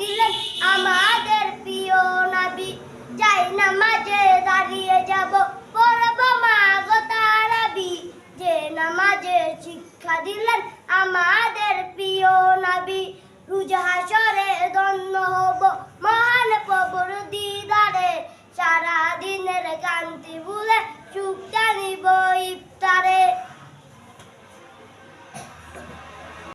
দিলেন আমাদের প্রিয় নাবি। যাই না মাঝে দাঁড়িয়ে যাব, পড়ব মাগো তারাবি যে নামাজে শিক্ষা দিলেন আমাদের প্রিয় নাবি। রুজ হাসরে হব মহান প্রভুর দিদারে। সারা দিনের কান্তি ভুলে সুখ জানিব